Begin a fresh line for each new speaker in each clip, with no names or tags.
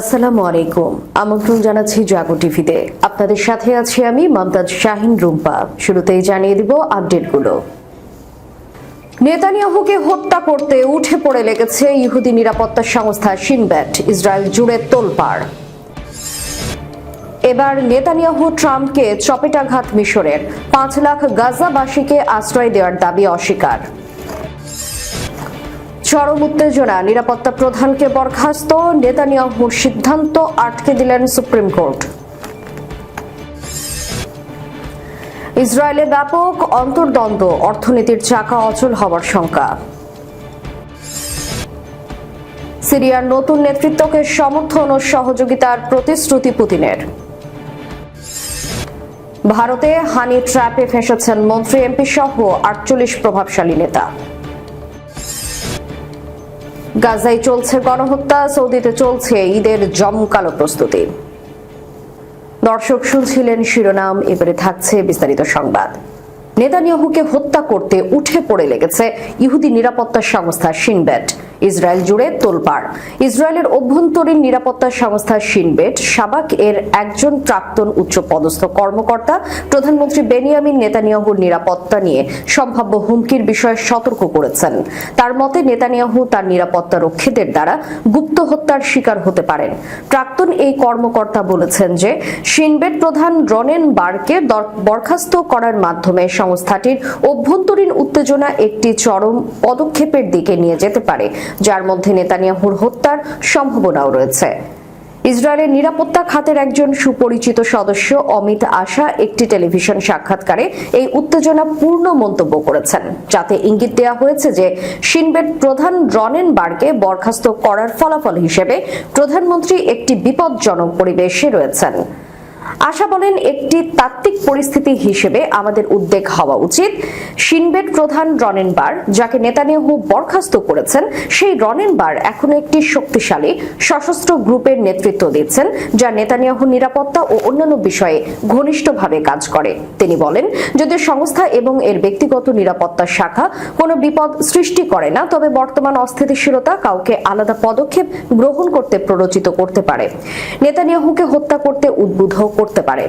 আসসালামু আলাইকুম আমন্ত্রণ জানাচ্ছি জাগো টিভিতে আপনাদের সাথে আছি আমি মমতাজ শাহিন রুম্পা শুরুতেই জানিয়ে দিব আপডেটগুলো নেতানিয়াহুকে হত্যা করতে উঠে পড়ে লেগেছে ইহুদি নিরাপত্তা সংস্থা সিনব্যাট ইসরায়েল জুড়ে তোলপাড় এবার নেতানিয়াহু ট্রাম্পকে চপেটাঘাত মিশরের পাঁচ লাখ গাজাবাসীকে আশ্রয় দেওয়ার দাবি অস্বীকার চরম উত্তেজনা নিরাপত্তা প্রধানকে বরখাস্ত নিয়োগ সিদ্ধান্ত আটকে দিলেন সুপ্রিম কোর্ট ইসরায়েলে ব্যাপক অন্তর্দ্বন্দ্ব অর্থনীতির চাকা অচল হবার শঙ্কা সিরিয়ার নতুন নেতৃত্বকে সমর্থন ও সহযোগিতার প্রতিশ্রুতি পুতিনের ভারতে হানি ট্র্যাপে ফেঁসেছেন মন্ত্রী এমপি সহ আটচল্লিশ প্রভাবশালী নেতা গাজায় চলছে গণহত্যা সৌদিতে চলছে ঈদের জমকালো প্রস্তুতি দর্শক শুনছিলেন শিরোনাম এবারে থাকছে বিস্তারিত সংবাদ নেতানিয়াহুকে হত্যা করতে উঠে পড়ে লেগেছে ইহুদি নিরাপত্তা সংস্থা সিনবেট ইসরায়েল জুড়ে তোলপাড় ইসরায়েলের অভ্যন্তরীণ নিরাপত্তা সংস্থা সিনবেট সাবাক এর একজন প্রাক্তন পদস্থ কর্মকর্তা প্রধানমন্ত্রী বেনিয়ামিন নেতানিয়াহুর নিরাপত্তা নিয়ে সম্ভাব্য হুমকির বিষয়ে সতর্ক করেছেন তার মতে নেতানিয়াহু তার নিরাপত্তা রক্ষীদের দ্বারা গুপ্ত হত্যার শিকার হতে পারেন প্রাক্তন এই কর্মকর্তা বলেছেন যে সিনবেট প্রধান রনেন বারকে বরখাস্ত করার মাধ্যমে সংস্থাটির অভ্যন্তরীণ উত্তেজনা একটি চরম পদক্ষেপের দিকে নিয়ে যেতে পারে যার মধ্যে নেতানিয়াহুর হত্যার সম্ভাবনাও রয়েছে ইসরায়েলের নিরাপত্তা খাতের একজন সুপরিচিত সদস্য অমিত আশা একটি টেলিভিশন সাক্ষাৎকারে এই উত্তেজনা পূর্ণ মন্তব্য করেছেন যাতে ইঙ্গিত দেওয়া হয়েছে যে সিনবেট প্রধান রনেন বার্গে বরখাস্ত করার ফলাফল হিসেবে প্রধানমন্ত্রী একটি বিপজ্জনক পরিবেশে রয়েছেন আশা বলেন একটি তাত্ত্বিক পরিস্থিতি হিসেবে আমাদের উদ্বেগ হওয়া উচিত সিনবেট প্রধান রনেনবার যাকে নেতানিয়াহু বরখাস্ত করেছেন সেই রনেনবার এখন একটি শক্তিশালী সশস্ত্র গ্রুপের নেতৃত্ব দিচ্ছেন যা নেতানিয়াহু নিরাপত্তা ও অন্যান্য বিষয়ে ঘনিষ্ঠভাবে কাজ করে তিনি বলেন যদি সংস্থা এবং এর ব্যক্তিগত নিরাপত্তা শাখা কোনো বিপদ সৃষ্টি করে না তবে বর্তমান অস্থিতিশীলতা কাউকে আলাদা পদক্ষেপ গ্রহণ করতে প্ররোচিত করতে পারে নেতানিয়াহুকে হত্যা করতে উদ্বুদ্ধ করতে পারে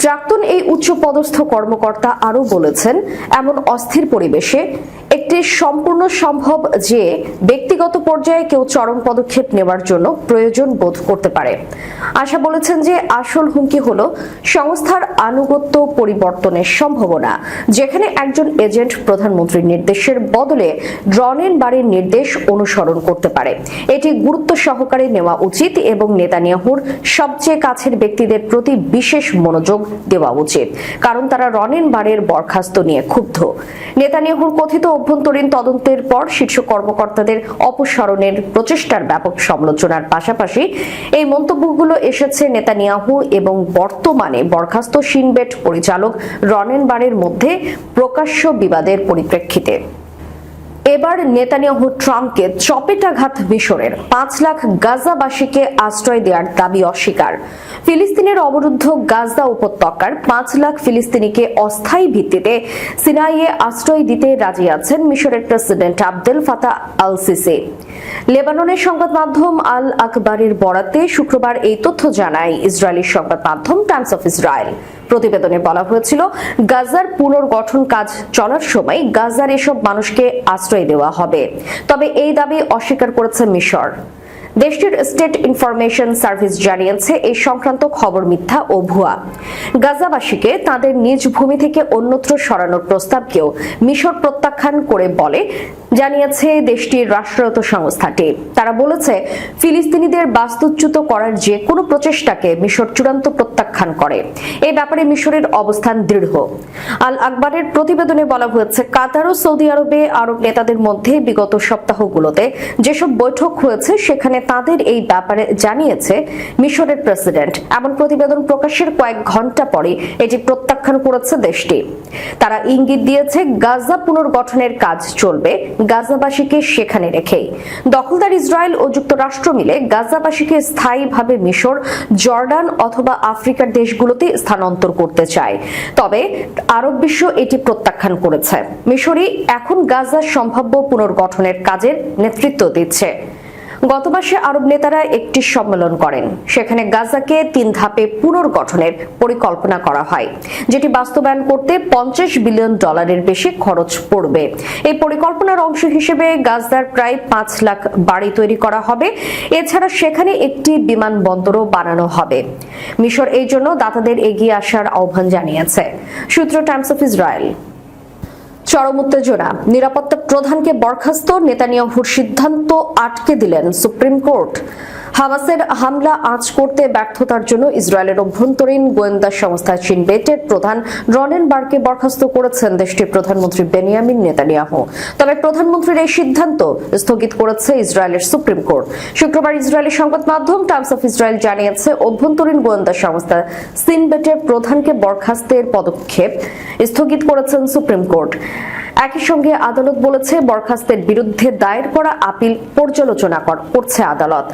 প্রাক্তন এই উচ্চপদস্থ কর্মকর্তা আরও বলেছেন এমন অস্থির পরিবেশে একটি সম্পূর্ণ সম্ভব যে ব্যক্তিগত পর্যায়ে কেউ চরম পদক্ষেপ নেওয়ার জন্য প্রয়োজন বোধ করতে পারে আশা বলেছেন যে আসল হুমকি হল সংস্থার আনুগত্য পরিবর্তনের সম্ভাবনা যেখানে একজন এজেন্ট প্রধানমন্ত্রীর নির্দেশের বদলে ড্রনেন বাড়ির নির্দেশ অনুসরণ করতে পারে এটি গুরুত্ব সহকারে নেওয়া উচিত এবং নেতানিয়াহুর সবচেয়ে কাছের ব্যক্তিদের প্রতি বিশেষ মনোযোগ দেওয়া উচিত কারণ তারা রনেন বারের বরখাস্ত নিয়ে ক্ষুব্ধ নেতানিয়াহুর কথিত অভ্যন্তরীণ তদন্তের পর শীর্ষ কর্মকর্তাদের অপসারণের প্রচেষ্টার ব্যাপক সমালোচনার পাশাপাশি এই মন্তব্যগুলো এসেছে নেতানিয়াহু এবং বর্তমানে বরখাস্ত সিনবেট পরিচালক রনেনবারের মধ্যে প্রকাশ্য বিবাদের পরিপ্রেক্ষিতে এবার নেতানিয়াহু ট্রাম্পকে চপেটাঘাত মিশরের পাঁচ লাখ গাজাবাসীকে আশ্রয় দেওয়ার দাবি অস্বীকার ফিলিস্তিনের অবরুদ্ধ গাজা উপত্যকার পাঁচ লাখ ফিলিস্তিনিকে অস্থায়ী ভিত্তিতে সিনাইয়ে আশ্রয় দিতে রাজি আছেন মিশরের প্রেসিডেন্ট আব্দেল ফাতা আল সিসি লেবাননের সংবাদ মাধ্যম আল আকবরের বরাতে শুক্রবার এই তথ্য জানায় ইসরায়েলি সংবাদ মাধ্যম টাইমস অফ ইসরায়েল প্রতিবেদনে বলা হয়েছিল গাজার পুনর্গঠন কাজ চলার সময় গাজার এসব মানুষকে আশ্রয় দেওয়া হবে তবে এই দাবি অস্বীকার করেছে মিশর দেশটির স্টেট ইনফরমেশন সার্ভিস জানিয়েছে এই সংক্রান্ত খবর মিথ্যা ও ভুয়া গাজাবাসীকে তাদের নিজ ভূমি থেকে অন্যত্র সরানোর প্রস্তাবকেও মিশর প্রত্যাখ্যান করে বলে জানিয়েছে দেশটির রাষ্ট্রায়ত্ত সংস্থাটি তারা বলেছে ফিলিস্তিনিদের বাস্তুচ্যুত করার যে কোনো প্রচেষ্টাকে মিশর চূড়ান্ত প্রত্যাখ্যান করে এ ব্যাপারে মিশরের অবস্থান দৃঢ় আল আকবরের প্রতিবেদনে বলা হয়েছে কাতার ও সৌদি আরবে আরব নেতাদের মধ্যে বিগত সপ্তাহগুলোতে যেসব বৈঠক হয়েছে সেখানে তাদের এই ব্যাপারে জানিয়েছে মিশরের প্রেসিডেন্ট এমন প্রতিবেদন প্রকাশের কয়েক ঘন্টা পরে এটি প্রত্যাখ্যান করেছে দেশটি তারা ইঙ্গিত দিয়েছে গাজা পুনর্গঠনের কাজ চলবে গাজাবাসীকে সেখানে রেখেই দখলদার ইসরায়েল ও যুক্তরাষ্ট্র মিলে গাজাবাসীকে স্থায়ীভাবে মিশর জর্ডান অথবা আফ্রিকার দেশগুলোতে স্থানান্তর করতে চায় তবে আরব বিশ্ব এটি প্রত্যাখ্যান করেছে মিশরই এখন গাজার সম্ভাব্য পুনর্গঠনের কাজের নেতৃত্ব দিচ্ছে গত মাসে আরব নেতারা একটি সম্মেলন করেন সেখানে গাজাকে তিন ধাপে পুনর্গঠনের পরিকল্পনা করা হয় যেটি বাস্তবায়ন করতে পঞ্চাশ বিলিয়ন ডলারের বেশি খরচ পড়বে এই পরিকল্পনার অংশ হিসেবে গাজার প্রায় পাঁচ লাখ বাড়ি তৈরি করা হবে এছাড়া সেখানে একটি বিমানবন্দরও বানানো হবে মিশর এই জন্য দাতাদের এগিয়ে আসার আহ্বান জানিয়েছে সূত্র টাইমস অফ ইসরায়েল চরম উত্তেজনা নিরাপত্তা প্রধানকে বরখাস্ত নেতানিয়াহুর সিদ্ধান্ত আটকে দিলেন সুপ্রিম কোর্ট হামাসের হামলা আজ করতে ব্যর্থতার জন্য ইসরায়েলের অভ্যন্তরীণ গোয়েন্দা সংস্থা চিনবেটের প্রধান রনেন বার্কে বরখাস্ত করেছেন দেশটির প্রধানমন্ত্রী বেনিয়ামিন নেতানিয়াহু তবে প্রধানমন্ত্রীর এই সিদ্ধান্ত স্থগিত করেছে ইসরায়েলের সুপ্রিম কোর্ট শুক্রবার ইসরায়েলের সংবাদ মাধ্যম টাইমস অফ ইসরায়েল জানিয়েছে অভ্যন্তরীণ গোয়েন্দা সংস্থা সিনবেটের প্রধানকে বরখাস্তের পদক্ষেপ স্থগিত করেছেন সুপ্রিম কোর্ট একই সঙ্গে আদালত বলেছে বরখাস্তের বিরুদ্ধে দায়ের করা আপিল পর্যালোচনা করছে আদালত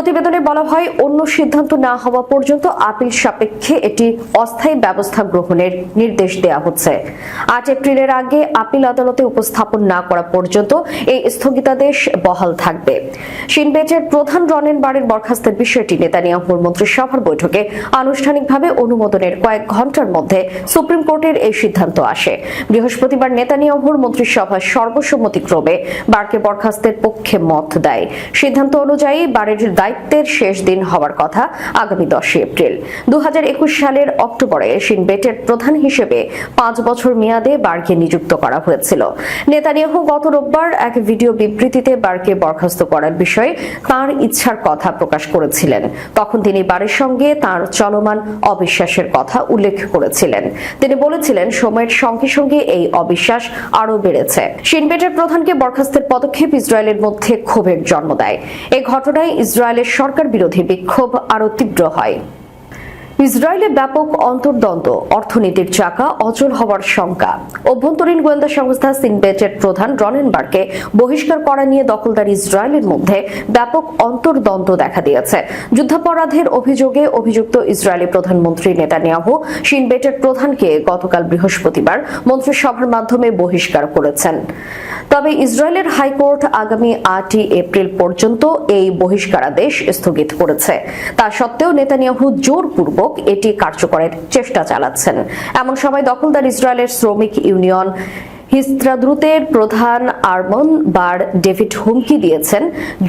প্রতিবেদনে বলা হয় অন্য সিদ্ধান্ত না হওয়া পর্যন্ত আপিল সাপেক্ষে এটি অস্থায়ী ব্যবস্থা গ্রহণের নির্দেশ দেয়া হচ্ছে আট এপ্রিলের আগে আপিল আদালতে উপস্থাপন না করা পর্যন্ত এই স্থগিতাদেশ বহাল থাকবে সিনবেচের প্রধান রনেন বাড়ির বরখাস্তের বিষয়টি নেতানিয়াহুর মন্ত্রিসভার বৈঠকে আনুষ্ঠানিকভাবে অনুমোদনের কয়েক ঘন্টার মধ্যে সুপ্রিম কোর্টের এই সিদ্ধান্ত আসে বৃহস্পতিবার নেতানিয়াহুর মন্ত্রিসভার সর্বসম্মতিক্রমে বারকে বরখাস্তের পক্ষে মত দেয় সিদ্ধান্ত অনুযায়ী বাড়ির দায়িত্ব দায়িত্বের শেষ দিন হওয়ার কথা আগামী দশই এপ্রিল দু সালের অক্টোবরে সিনবেটের প্রধান হিসেবে পাঁচ বছর মেয়াদে বার্গকে নিযুক্ত করা হয়েছিল নেতানিয়াহ গত রোববার এক ভিডিও বিবৃতিতে বার্গকে বরখাস্ত করার বিষয়ে তার ইচ্ছার কথা প্রকাশ করেছিলেন তখন তিনি বারের সঙ্গে তার চলমান অবিশ্বাসের কথা উল্লেখ করেছিলেন তিনি বলেছিলেন সময়ের সঙ্গে সঙ্গে এই অবিশ্বাস আরও বেড়েছে সিনবেটের প্রধানকে বরখাস্তের পদক্ষেপ ইসরায়েলের মধ্যে ক্ষোভের জন্ম দেয় এ ঘটনায় ইসরায়েল ইসরায়েলের সরকার বিরোধী বিক্ষোভ আরও তীব্র হয় ইসরায়েলে ব্যাপক অন্তর্দ্বন্দ্ব অর্থনীতির চাকা অচল হওয়ার শঙ্কা অভ্যন্তরীণ গোয়েন্দা সংস্থা সিনবেচের প্রধান রনেনবার্গকে বহিষ্কার করা নিয়ে দখলদার ইসরায়েলের মধ্যে ব্যাপক অন্তর্দ্বন্দ্ব দেখা দিয়েছে যুদ্ধাপরাধের অভিযোগে অভিযুক্ত ইসরায়েলি প্রধানমন্ত্রী নেতানিয়াহু সিনবেটের প্রধানকে গতকাল বৃহস্পতিবার মন্ত্রিসভার মাধ্যমে বহিষ্কার করেছেন তবে ইসরায়েলের হাইকোর্ট আগামী আটই এপ্রিল পর্যন্ত এই বহিষ্কারাদেশ স্থগিত করেছে তা সত্ত্বেও নেতানিয়াহু জোরপূর্বক হোক এটি কার্যকরের চেষ্টা চালাচ্ছেন এমন সময় দখলদার ইসরায়েলের শ্রমিক ইউনিয়ন হিস্ত্রাদ্রুতের প্রধান আর্মন বার ডেভিড হুমকি দিয়েছেন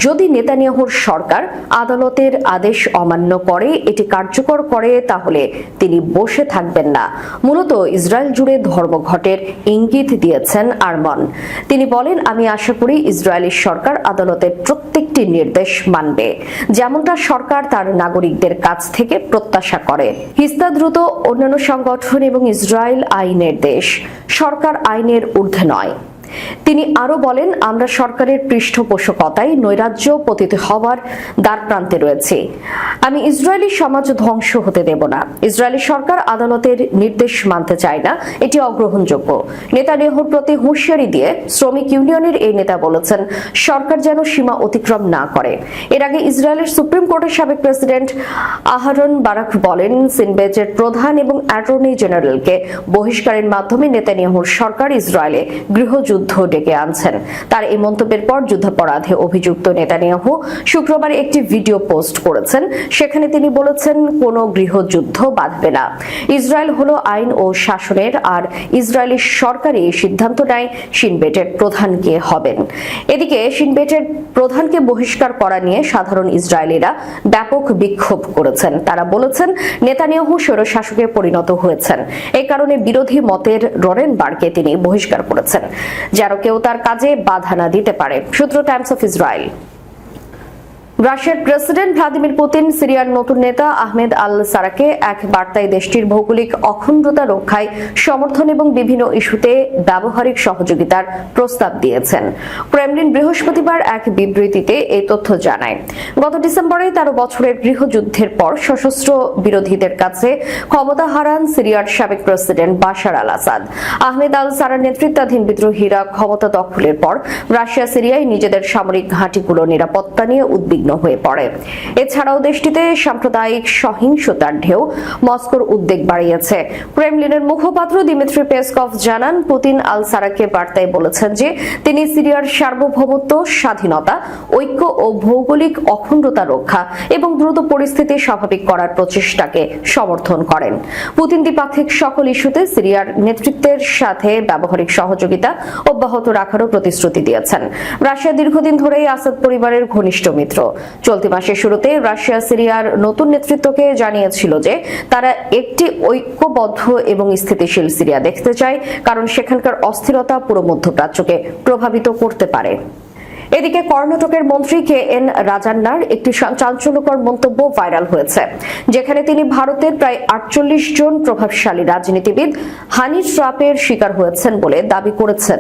যদি নেতানিয়াহুর সরকার আদালতের আদেশ অমান্য করে এটি কার্যকর করে তাহলে তিনি বসে থাকবেন না মূলত ইসরায়েল জুড়ে ধর্মঘটের ইঙ্গিত দিয়েছেন আর্মন তিনি বলেন আমি আশা করি ইসরায়েলি সরকার আদালতের প্রত্যেক নীতি নির্দেশ মানবে যেমনটা সরকার তার নাগরিকদের কাছ থেকে প্রত্যাশা করে হিস্তা দ্রুত অন্যান্য সংগঠন এবং ইসরায়েল আইনের দেশ সরকার আইনের ঊর্ধ্বে নয় তিনি আরো বলেন আমরা সরকারের পৃষ্ঠপোষকতায় নৈরাজ্য পতিত হওয়ার দ্বারপ্রান্তে রয়েছে আমি ইসরায়েলি সমাজ ধ্বংস হতে দেব না ইসরায়েলি সরকার আদালতের নির্দেশ মানতে চায় না এটি অগ্রহণযোগ্য নেতানিয়াহুর প্রতি হুঁশিয়ারি দিয়ে শ্রমিক ইউনিয়নের এই নেতা বলেছেন সরকার যেন সীমা অতিক্রম না করে এর আগে ইসরায়েলের সুপ্রিম কোর্টের সাবেক প্রেসিডেন্ট আহারন বারাক বলেন সিনবেজের প্রধান এবং অ্যাটর্নি জেনারেলকে বহিষ্কারের মাধ্যমে নেতানিয়াহুর সরকার ইসরায়েলে গৃহযুদ্ধ যুদ্ধ ডেকে আনছেন তার এই মন্তব্যের পর যুদ্ধাপরাধে অভিযুক্ত নেতানিয়াহু শুক্রবার একটি ভিডিও পোস্ট করেছেন সেখানে তিনি বলেছেন কোনো গৃহযুদ্ধ বাঁধবে না ইসরায়েল হলো আইন ও শাসনের আর ইসরায়েলি সরকারই সিদ্ধান্ত নেয় সিনবেটের প্রধানকে হবেন এদিকে সিনবেটের প্রধানকে বহিষ্কার করা নিয়ে সাধারণ ইসরায়েলিরা ব্যাপক বিক্ষোভ করেছেন তারা বলেছেন নেতানিয়াহু স্বৈরশাসকে পরিণত হয়েছেন এই কারণে বিরোধী মতের বার্গকে তিনি বহিষ্কার করেছেন যেন কেউ তার কাজে বাধা না দিতে পারে সূত্র টাইমস অফ ইসরায়েল রাশিয়ার প্রেসিডেন্ট ভ্লাদিমির পুতিন সিরিয়ার নতুন নেতা আহমেদ আল সারাকে এক বার্তায় দেশটির ভৌগোলিক অখণ্ডতা রক্ষায় সমর্থন এবং বিভিন্ন ইস্যুতে ব্যবহারিক সহযোগিতার প্রস্তাব দিয়েছেন ক্রেমলিন বৃহস্পতিবার এক বিবৃতিতে এই তথ্য জানায় গত ডিসেম্বরে তেরো বছরের গৃহযুদ্ধের পর সশস্ত্র বিরোধীদের কাছে ক্ষমতা হারান সিরিয়ার সাবেক president Bashar al Assad Ahmed al সারার নেতৃত্বাধীন বিদ্রোহীরা ক্ষমতা দখলের পর রাশিয়া সিরিয়ায় নিজেদের সামরিক ঘাঁটিগুলো নিরাপত্তা নিয়ে উদ্বিগ্ন উদ্বিগ্ন হয়ে পড়ে এছাড়াও দেশটিতে সাম্প্রদায়িক সহিংসতার ঢেউ মস্কোর উদ্বেগ বাড়িয়েছে ক্রেমলিনের মুখপাত্র দিমিত্রি পেসকভ জানান পুতিন আল সারাকে বার্তায় বলেছেন যে তিনি সিরিয়ার সার্বভৌমত্ব স্বাধীনতা ঐক্য ও ভৌগোলিক অখণ্ডতা রক্ষা এবং দ্রুত পরিস্থিতি স্বাভাবিক করার প্রচেষ্টাকে সমর্থন করেন পুতিন দ্বিপাক্ষিক সকল ইস্যুতে সিরিয়ার নেতৃত্বের সাথে ব্যবহারিক সহযোগিতা অব্যাহত রাখারও প্রতিশ্রুতি দিয়েছেন রাশিয়া দীর্ঘদিন ধরেই আসাদ পরিবারের ঘনিষ্ঠ মিত্র চলতি মাসের শুরুতে রাশিয়া সিরিয়ার নতুন নেতৃত্বকে জানিয়েছিল যে তারা একটি ঐক্যবদ্ধ এবং স্থিতিশীল সিরিয়া দেখতে চায় কারণ সেখানকার অস্থিরতা পুরো মধ্যপ্রাচ্যকে প্রভাবিত করতে পারে এদিকে কর্ণাটকের মন্ত্রী কে এন রাজান্নার একটি চাঞ্চল্যকর মন্তব্য ভাইরাল হয়েছে যেখানে তিনি ভারতের প্রায় আটচল্লিশ জন প্রভাবশালী রাজনীতিবিদ হানি ট্রাপের শিকার হয়েছেন বলে দাবি করেছেন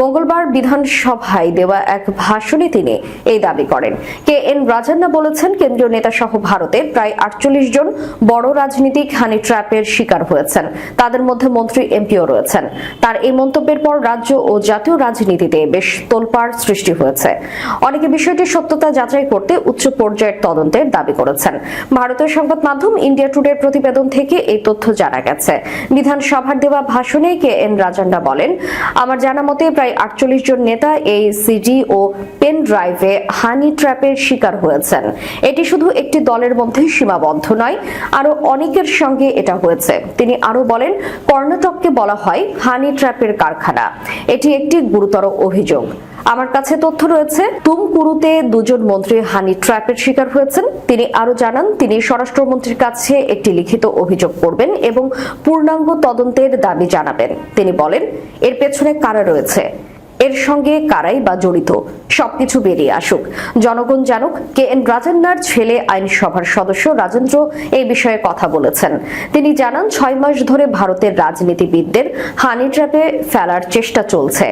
মঙ্গলবার বিধানসভায় দেওয়া এক ভাষণে তিনি এই দাবি করেন কে এন রাজান্না বলেছেন কেন্দ্রীয় নেতা সহ ভারতে প্রায় আটচল্লিশ জন বড় রাজনীতিক হানি ট্র্যাপের শিকার হয়েছেন তাদের মধ্যে মন্ত্রী এমপিও রয়েছেন তার এই মন্তব্যের পর রাজ্য ও জাতীয় রাজনীতিতে বেশ তোলপাড় সৃষ্টি হয়েছে হয়েছে অনেকে বিষয়টির সত্যতা যাচাই করতে উচ্চ পর্যায়ের তদন্তের দাবি করেছেন ভারতীয় সংবাদ মাধ্যম ইন্ডিয়া টুডের প্রতিবেদন থেকে এই তথ্য জানা গেছে বিধানসভার দেওয়া ভাষণে কে এন রাজান্ডা বলেন আমার জানা মতে প্রায় আটচল্লিশ জন নেতা এই সিডি ও পেন ড্রাইভে হানি ট্র্যাপের শিকার হয়েছেন এটি শুধু একটি দলের মধ্যে সীমাবদ্ধ নয় আরো অনেকের সঙ্গে এটা হয়েছে তিনি আরো বলেন কর্ণাটককে বলা হয় হানি ট্র্যাপের কারখানা এটি একটি গুরুতর অভিযোগ আমার কাছে তথ্য রয়েছে তুমকুরুতে দুজন মন্ত্রী হানি ট্র্যাপের শিকার হয়েছেন তিনি আরো জানান তিনি স্বরাষ্ট্রমন্ত্রীর কাছে একটি লিখিত অভিযোগ করবেন এবং পূর্ণাঙ্গ তদন্তের দাবি জানাবেন তিনি বলেন এর পেছনে কারা রয়েছে এর সঙ্গে কারাই বা জড়িত সবকিছু বেরিয়ে আসুক জনগণ জানুক কে এন রাজেন্দার ছেলে আইনসভার সদস্য রাজেন্দ্র এই বিষয়ে কথা বলেছেন তিনি জানান ছয় মাস ধরে ভারতের রাজনীতিবিদদের হানি ট্র্যাপে ফেলার চেষ্টা চলছে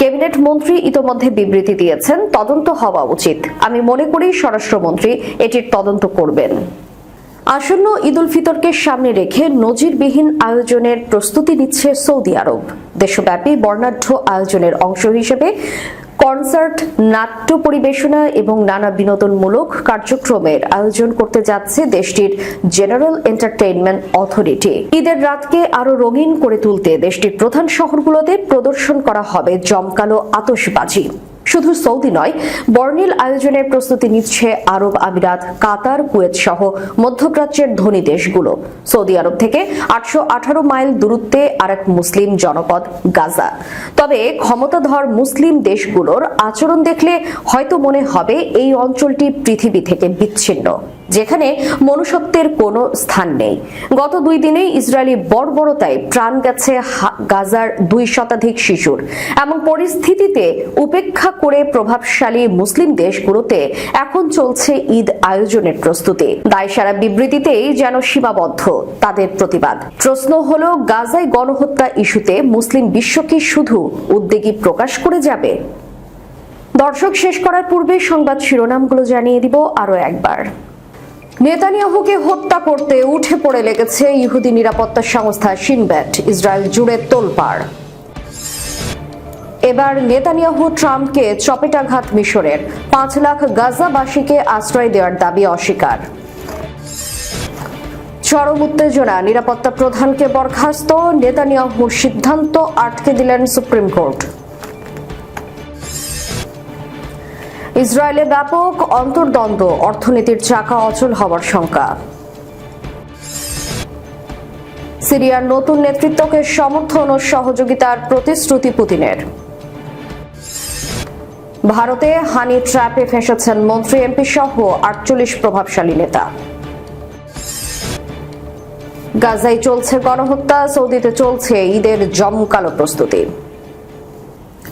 ক্যাবিনেট মন্ত্রী ইতোমধ্যে বিবৃতি দিয়েছেন তদন্ত হওয়া উচিত আমি মনে করি স্বরাষ্ট্রমন্ত্রী এটির তদন্ত করবেন আসন্ন ঈদুল ফিতরকে সামনে রেখে নজিরবিহীন আয়োজনের প্রস্তুতি নিচ্ছে সৌদি আরব দেশব্যাপী বর্ণাঢ্য আয়োজনের অংশ হিসেবে কনসার্ট নাট্য পরিবেশনা এবং নানা বিনোদনমূলক কার্যক্রমের আয়োজন করতে যাচ্ছে দেশটির জেনারেল এন্টারটেইনমেন্ট অথরিটি ঈদের রাতকে আরো রঙিন করে তুলতে দেশটির প্রধান শহরগুলোতে প্রদর্শন করা হবে জমকালো আতশবাজি শুধু সৌদি নয় বর্ণিল আয়োজনের প্রস্তুতি নিচ্ছে আরব আমিরাত কাতার কুয়েত সহ মধ্যপ্রাচ্যের ধনী দেশগুলো সৌদি আরব থেকে আটশো মাইল দূরত্বে আর এক মুসলিম জনপদ গাজা তবে ক্ষমতাধর মুসলিম দেশগুলোর আচরণ দেখলে হয়তো মনে হবে এই অঞ্চলটি পৃথিবী থেকে বিচ্ছিন্ন যেখানে মনুষ্যত্বের কোনো স্থান নেই গত দুই দিনে ইসরায়েলি বর্বরতায় প্রাণ গেছে গাজার দুই শতাধিক শিশুর এমন পরিস্থিতিতে উপেক্ষা করে প্রভাবশালী মুসলিম দেশগুলোতে এখন চলছে ঈদ আয়োজনের প্রস্তুতি দায় সারা বিবৃতিতেই যেন সীমাবদ্ধ তাদের প্রতিবাদ প্রশ্ন হলো গাজায় গণহত্যা ইস্যুতে মুসলিম বিশ্ব কি শুধু উদ্বেগী প্রকাশ করে যাবে দর্শক শেষ করার পূর্বে সংবাদ শিরোনামগুলো জানিয়ে দিব আরও একবার নেতানিয়াহুকে হত্যা করতে উঠে পড়ে লেগেছে ইহুদি নিরাপত্তা সংস্থা সিনব্যাট ইসরায়েল জুড়ে তোলপাড় এবার নেতানিয়াহু ট্রাম্পকে চপেটাঘাত মিশরের পাঁচ লাখ গাজাবাসীকে আশ্রয় দেওয়ার দাবি অস্বীকার চরম উত্তেজনা নিরাপত্তা প্রধানকে বরখাস্ত নেতানিয়াহু সিদ্ধান্ত আটকে দিলেন সুপ্রিম কোর্ট ইসরায়েলে ব্যাপক অন্তর্দ্বন্দ্ব অর্থনীতির চাকা অচল হওয়ার শঙ্কা সিরিয়ার নতুন নেতৃত্বকে সমর্থন ও সহযোগিতার প্রতিশ্রুতি পুতিনের ভারতে হানি ট্র্যাপে ফেঁসেছেন মন্ত্রী এমপি সহ আটচল্লিশ প্রভাবশালী নেতা গাজায় চলছে গণহত্যা সৌদিতে চলছে ঈদের জমকালো প্রস্তুতি